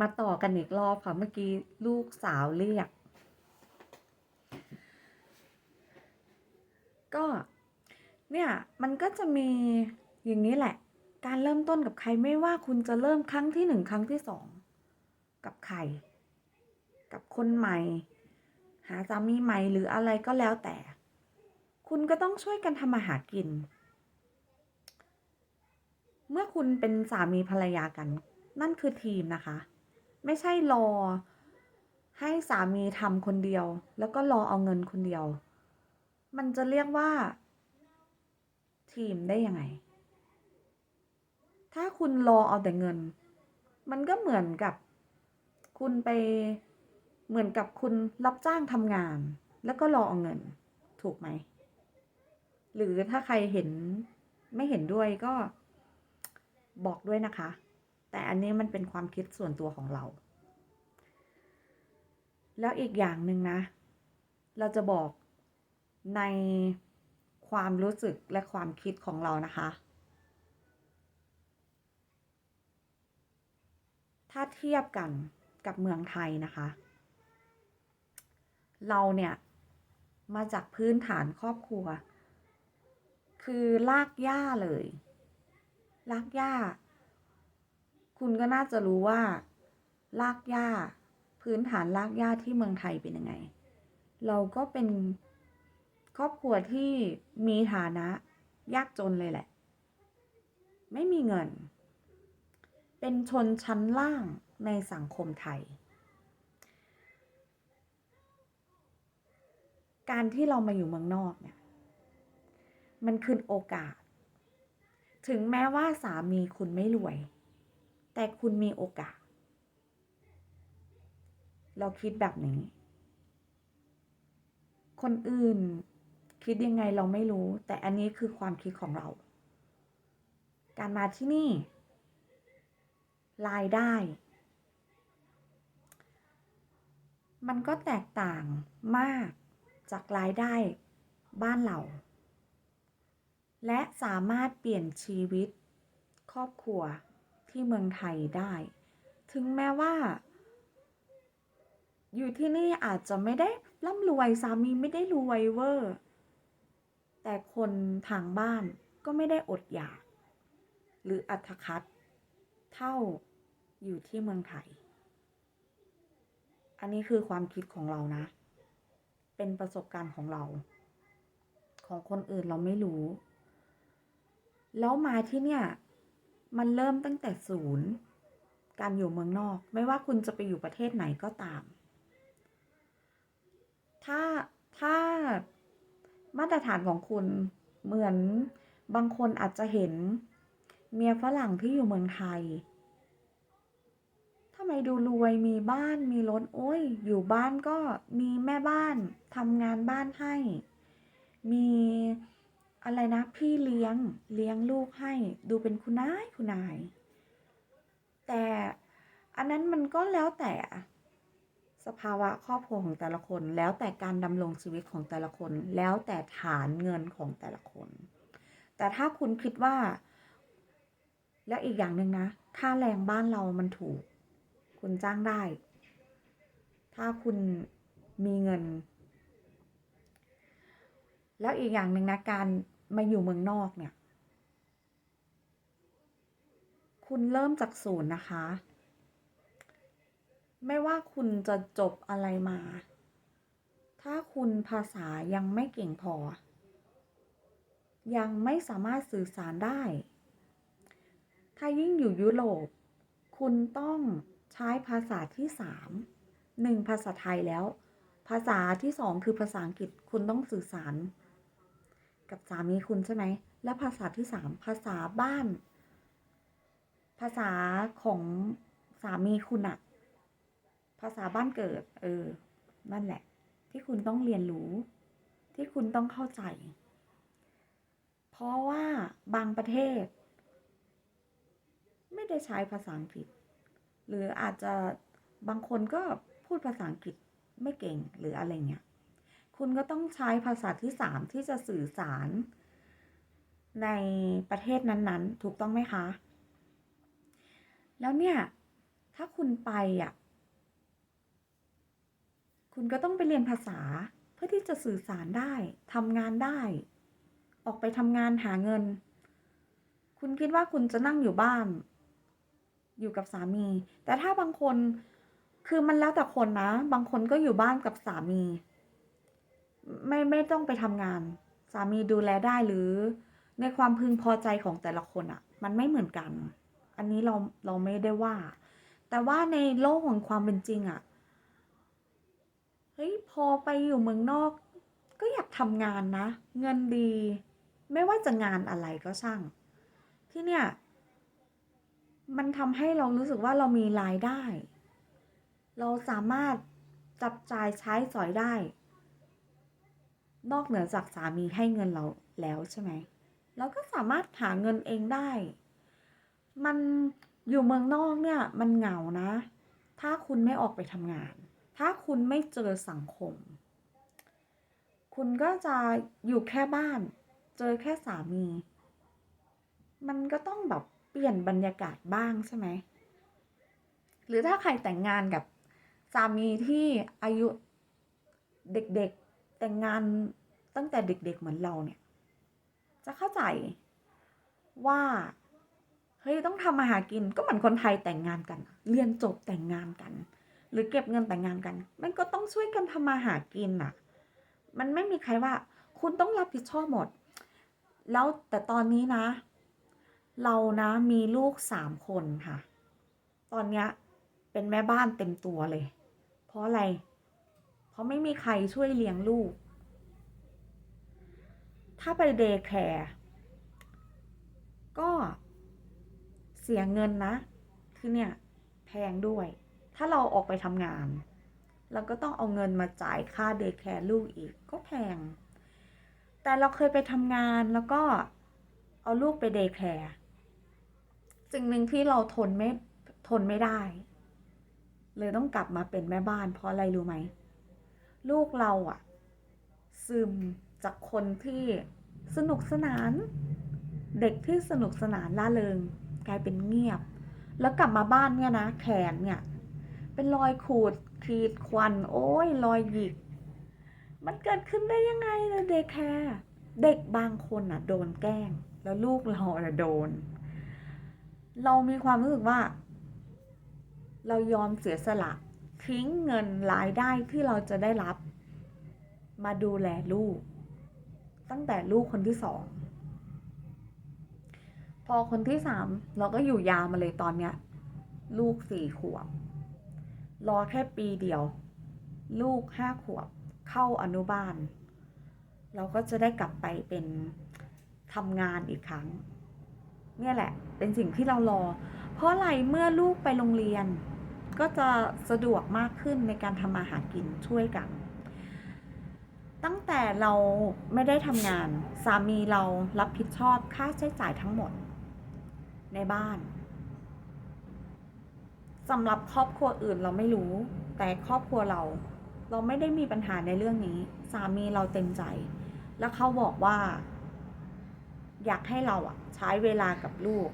มาต่อกันอีกรอบค่ะเมื่อกี้ลูกสาวเรียก ก็เนี่ยมันก็จะมีอย่างนี้แหละ การเริ่มต้นกับใครไม่ว่าคุณจะเริ่มครั้งที่หนึ่งครั้งที่สองกับใคร กับคนใหม่ หาสามีใหม่หรืออะไรก็แล้วแต่ คุณก็ต้องช่วยกันทำมาหากิน เมื่อคุณเป็นสามีภรรยากัน นั่นคือทีมนะคะ ไม่ใช่รอ ให้สามีทำคนเดียว แล้วก็รอเอาเงินคนเดียว มันจะเรียกว่า ทีมได้ยังไง ถ้าคุณรอเอาแต่เงิน มันก็เหมือนกับ คุณไปเหมือนกับคุณรับจ้างทำงาน แล้วก็รอเอาเงิน ถูกไหม หรือถ้าใครเห็นไม่เห็นด้วยก็บอกด้วยนะคะ แต่อันนี้มันเป็นความคิดส่วนตัวของเรา แล้วอีกอย่างหนึ่งนะ เราจะบอกในความรู้สึกและความคิดของเรานะคะ ถ้าเทียบกันกับเมืองไทยนะคะ เราเนี่ยมาจากพื้นฐานครอบครัว คือลากหญ้าเลยลากหญ้า คุณก็น่าจะรู้ว่าลากหญ้า พื้นฐานลากหญ้าที่เมืองไทยเป็นยังไง เราก็เป็นครอบครัวที่มีฐานะ ยากจนเลยแหละ ไม่มีเงิน เป็นชนชั้นล่างในสังคมไทย การที่เรามาอยู่เมืองนอกเนี่ย มันคือโอกาส ถึงแม้ว่าสามีคุณไม่รวย แต่คุณมีโอกาส เราคิดแบบนี้ คนอื่นคิดยังไงเราไม่รู้ แต่อันนี้คือความคิดของเรา การมาที่นี่ รายได้ มันก็แตกต่างมากจากรายได้บ้านเรา และสามารถเปลี่ยนชีวิตครอบครัว ที่เมืองไทยได้ ถึงแม้ว่า อยู่ที่นี่อาจจะไม่ได้ร่ำรวยสามีไม่ได้รวยเวอร์ แต่คนทางบ้านก็ไม่ได้อดอยาก หรืออัตคัดเท่าอยู่ที่เมืองไทย อันนี้คือความคิดของเรานะ เป็นประสบการณ์ของเรา ของคนอื่นเราไม่รู้ แล้วมาที่เนี่ย มันเริ่มตั้งแต่ศูนย์ การอยู่เมืองนอก ไม่ว่าคุณจะไปอยู่ประเทศไหนก็ตาม ถ้าถ้ามาตรฐานของคุณเหมือนบางคนอาจจะเห็นเมียฝรั่งที่อยู่เมืองไทยทำไมดูรวยมีบ้านมีรถโอ้ย อยู่บ้านก็มีแม่บ้านทำงานบ้านให้ มี อะไรนะ พี่เลี้ยงเลี้ยงลูกให้ ดูเป็นคุณนายคุณนาย แต่อันนั้นมันก็แล้วแต่สภาวะครอบครัวของแต่ละคน แล้วแต่การดำรงชีวิตของแต่ละคน แล้วแต่ฐานเงินของแต่ละคน แต่ถ้าคุณคิดว่า แล้วอีกอย่างหนึ่งนะ ค่าแรงบ้านเรามันถูก คุณจ้างได้ ถ้าคุณมีเงิน แล้วอีกอย่างหนึ่งนะการ มาอยู่เมืองนอกเนี่ย คุณเริ่มจากศูนย์นะคะ ไม่ว่าคุณจะจบอะไรมา ถ้าคุณภาษายังไม่เก่งพอ ยังไม่สามารถสื่อสารได้ ถ้ายิ่งอยู่ยุโรป คุณต้องใช้ภาษาที่สามหนึ่งภาษาไทยแล้ว ภาษาที่สองคือภาษาอังกฤษคุณต้องสื่อสาร กับสามีคุณใช่ไหม และภาษาที่สามภาษาบ้าน ภาษาของสามีคุณอะภาษาบ้านเกิด เออ นั่นแหละ ที่คุณต้องเรียนรู้ ที่คุณต้องเข้าใจ เพราะว่าบางประเทศ ไม่ได้ใช้ภาษาอังกฤษ หรืออาจจะบางคนก็พูดภาษาอังกฤษไม่เก่งหรืออะไรเงี้ย คุณก็ต้องใช้ภาษาที่สามที่จะสื่อสาร ในประเทศนั้นๆ ถูกต้องไหมคะ แล้วเนี่ย ถ้าคุณไปอะ คุณก็ต้องไปเรียนภาษาเพื่อที่จะสื่อสารได้ทำงานได้ ออกไปทำงานหาเงิน คุณคิดว่าคุณจะนั่งอยู่บ้าน อยู่กับสามี แต่ถ้าบางคนคือมันแล้วแต่คนนะ บางคนก็อยู่บ้านกับสามี ไม่ไม่ต้องไปทำงาน สามีดูแลได้หรือในความพึงพอใจของแต่ละคนอะ่ะมันไม่เหมือนกัน อันนี้เราเราไม่ได้ว่า แต่ว่าในโลกของความเป็นจริงอะ่ะเฮ้ยพอไปอยู่เมืองนอก ก็อยากทำงานนะ เงินดี ไม่ว่าจะงานอะไรก็ช่าง ที่เนี่ย มันทำให้เรารู้สึกว่าเรามีรายได้ เราสามารถจับจ่ายใช้สอยได้ นอกเหนือจากสามีให้เงินเราแล้วใช่ไหมเราก็สามารถหาเงินเองได้ มันอยู่เมืองนอกเนี่ยมันเหงานะ ถ้าคุณไม่ออกไปทำงาน ถ้าคุณไม่เจอสังคม คุณก็จะอยู่แค่บ้าน เจอแค่สามี มันก็ต้องแบบเปลี่ยนบรรยากาศบ้างใช่ไหม หรือถ้าใครแต่งงานกับสามีที่อายุเด็กๆ แต่งงานตั้งแต่เด็กๆเหมือนเราเนี่ย จะเข้าใจว่าเฮ้ยต้องทำมาหากินก็เหมือนคนไทยแต่งงานกัน เรียนจบแต่งงานกัน หรือเก็บเงินแต่งงานกัน มันก็ต้องช่วยกันทำมาหากินอะ มันไม่มีใครว่า คุณต้องรับผิดชอบหมด แล้วแต่ตอนนี้นะ เรานะมีลูกสามคนค่ะ ตอนเนี้ยเป็นแม่บ้านเต็มตัวเลย เพราะอะไร เพราะไม่มีใครช่วยเลี้ยงลูก ถ้าไปเดย์แคร์ก็เสียเงินนะ คือเนี่ยแพงด้วย ถ้าเราออกไปทำงาน เราก็ต้องเอาเงินมาจ่ายค่าเดย์แคร์ลูกอีกก็แพง แต่เราเคยไปทำงานแล้วก็เอาลูกไปเดย์แคร์สิ่งหนึ่งที่เราทนไม่ทนไม่ได้ เลยต้องกลับมาเป็นแม่บ้านเพราะอะไรรู้ไหม ลูกเราอะซึมจากคนที่สนุกสนาน เด็กที่สนุกสนานล่าเริง กลายเป็นเงียบ แล้วกลับมาบ้านเนี่ยนะแขนเนี่ย เป็นรอยขูดขีดควัน โอ้ยรอยหยิก มันเกิดขึ้นได้ยังไงนะเด็กแคร์เด็กบางคนอะ โดนแกล้ง แล้วลูกเราอะโดน เรามีความรู้สึกว่า เรายอมเสียสละ ทิ้งเงินรายได้ที่เราจะได้รับ มาดูแลลูก ตั้งแต่ลูกคนที่สอง พอคนที่สามเราก็อยู่ยาวมาเลยตอนเนี้ย ลูกสี่ขวบ รอแค่ปีเดียว ลูกห้าขวบ เข้าอนุบาล เราก็จะได้กลับไปเป็นทำงานอีกครั้ง เนี่ยแหละ เป็นสิ่งที่เรารอ เพราะอะไรเมื่อลูกไปโรงเรียน ก็จะสะดวกมากขึ้นในการทำมาหากินช่วยกัน ตั้งแต่เราไม่ได้ทำงาน สามีเรารับผิดชอบค่าใช้จ่ายทั้งหมด ในบ้านสำหรับครอบครัวอื่นเราไม่รู้ แต่ครอบครัวเรา เราไม่ได้มีปัญหาในเรื่องนี้ สามีเราเต็มใจ แล้วเขาบอกว่า อยากให้เราอะใช้เวลากับลูก